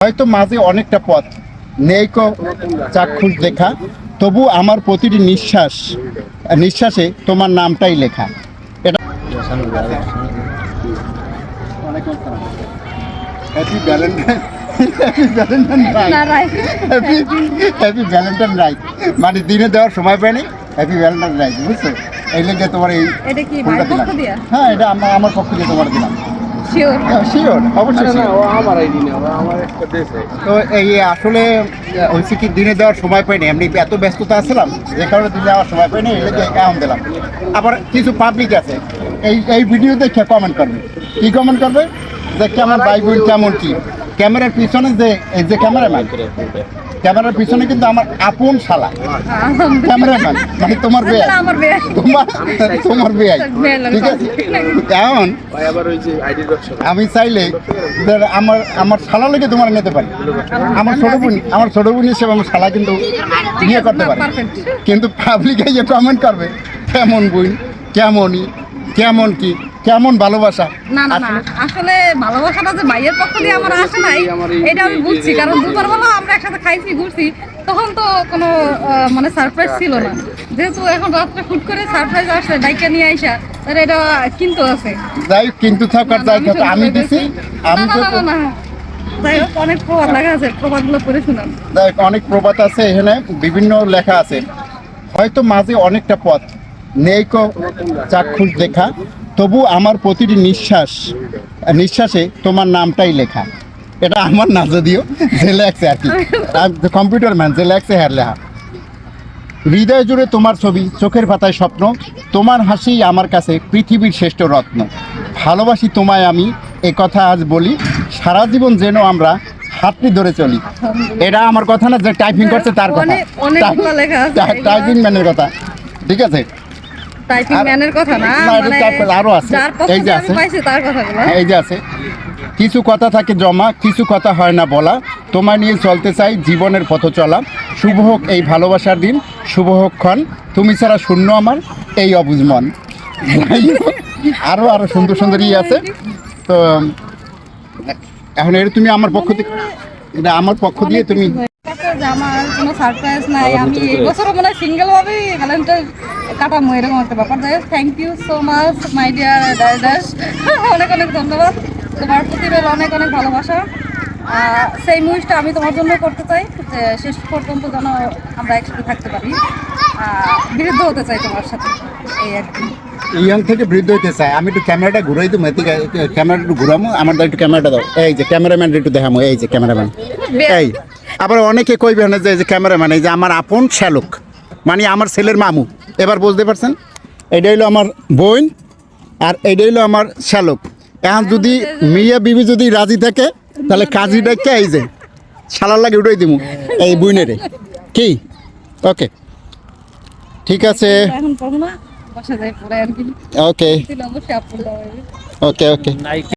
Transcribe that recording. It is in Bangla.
হয়তো মাঝে অনেকটা পথ। নেই চাক্ষুষ দেখা তবু আমার প্রতিটি নিঃশ্বাস নিঃশ্বাসে তোমার নামটাই লেখা। এটা happy valentine happy happy valentine right মানে দিনে দেওয়ার সময় পায়নি হ্যাপি ভ্যালেন্টাইন রাইট বুঝছ? এই লেগে তোমার এই হ্যাঁ এটা আমার আমার পক্ষ দিয়ে তোমার দিলাম। শিওর শিওর অবশ্যই না ও আমার আইডি না আমার একটা দেশে তো এই আসলে হয়েছে কি দিনে দেওয়ার সময় পাইনি এমনি এত ব্যস্ততা ছিলাম যে কারণে দিনে দেওয়ার সময় পাইনি দিলাম। আবার কিছু পাবলিক আছে এই এই ভিডিও দেখে কমেন্ট করবে। কি কমেন্ট করবে? যে কেমন ভাই বোন কেমন কি? ক্যামেরার পিছনে যে এই যে ক্যামেরাম্যান ক্যামেরার পিছনে কিন্তু আমার আপন শালা। ক্যামেরাম্যান মানে তোমার বেয়াই। বিয়ে তোমার তোমার বেয়াই। ঠিক আছে? এখন আমি চাইলে আমার আমার শালা লেগে তোমার নিতে পারি। আমার ছোট বোন আমার ছোট বোন হিসেবে আমার শালা কিন্তু বিয়ে করতে পারে। কিন্তু পাবলিকে যে কমেন্ট করবে কেমন বোন কেমনই? কেমন কি? কেমন ভালোবাসা? না না না। আসলে ভালোবাসাটা যে ভাইয়ের পক্ষ দিয়ে আমার আসে নাই এটা আমি বুঝছি। কারণ দুপুরবেলা আমরা একসাথে খাইছি ঘুরছি তখন তো কোনো আহ, মানে সারপ্রাইজ ছিল না। যেহেতু এখন রাত্রে ফুট করে সারপ্রাইজ আসছে ডাইকা নিয়ে আইসা তাহলে এটা কিন্তু আছে। যাই কিন্তু থাক আর যাই আমি দিছি আমি না তো না অনেক প্রবাদ লেখা আছে প্রবাদগুলো পড়ে শুনান। যাই অনেক প্রবাদ আছে এখানে বিভিন্ন লেখা আছে। হয়তো মাঝে অনেকটা পথ। নেই চাক্ষুষ দেখা তবু আমার প্রতিটি নিঃশ্বাস নিঃশ্বাসে তোমার নামটাই লেখা। এটা আমার না যদিও যে আর কি। কম্পিউটার ম্যান যে লেখছে হ্যাঁ লেখা। হৃদয় জুড়ে তোমার ছবি চোখের পাতায় স্বপ্ন তোমার হাসি আমার কাছে পৃথিবীর শ্রেষ্ঠ রত্ন। ভালোবাসি তোমায় আমি এ কথা আজ বলি সারা জীবন যেন আমরা হাতটি ধরে চলি। এটা আমার কথা না যে টাইপিং করছে তার কথা। টাইপিং ম্যানের কথা। ঠিক আছে? টাইপিং ম্যানের কথা না মানে আরও আছে। এই যে আছে। তার কথাগুলো এই যে আছে। কিছু কথা থাকে জমা কিছু কথা হয় না বলা। তোমায় নিয়ে চলতে চাই জীবনের পথ চলা। শুভ হোক এই ভালোবাসার দিন শুভ হোক ক্ষণ। তুমি ছাড়া শূন্য আমার এই অবুঝ মন। যাই হোক, আরও আরও সুন্দর সুন্দর ই আছে। তো এখন এটা তুমি আমার পক্ষ থেকে এটা আমার পক্ষ দিয়ে তুমি যে আমার কোনো সারপ্রাইজ নাই আমি এই বছরও মনে হয় সিঙ্গেল ভাবেই ভ্যালেন্টাইন কাটামো এরকম একটা ব্যাপার। যাই thank you so much my dear ডাস অনেক অনেক ধন্যবাদ। তোমার প্রতি অনেক অনেক ভালোবাসা। সেই মুভিসটা আমি তোমার জন্য করতে চাই যে শেষ পর্যন্ত যেন আমরা একসাথে থাকতে পারি। আহ, বিরুদ্ধ হতে চাই তোমার সাথে। এই আর কি। ইয়াং থেকে বৃদ্ধ হইতে চাই। আমি একটু ক্যামেরাটা ঘুরাই দেবো এদিকে ক্যামেরাটা একটু ঘুরামো আমার একটু ক্যামেরাটা দাও। এই যে ক্যামেরাম্যান একটু দেখামো এই যে ক্যামেরাম্যান। এই। আবার অনেকে কইবে না যে এই যে ক্যামেরাম্যান এই যে আমার আপন শ্যালক মানে আমার ছেলের মামু। এবার বুঝতে পারছেন? এটা হইল আমার বোন আর এটা হইল আমার শ্যালক। এখন যদি মিয়া বিবি যদি রাজি থাকে তাহলে কাজী ডাকে এই যে শালার লাগে উঠাই দিব এই বুইনেরে কি? ওকে। ঠিক আছে। এখন পড়ো না বাসা যাই পরে আর কি। ওকে। ওকে ওকে।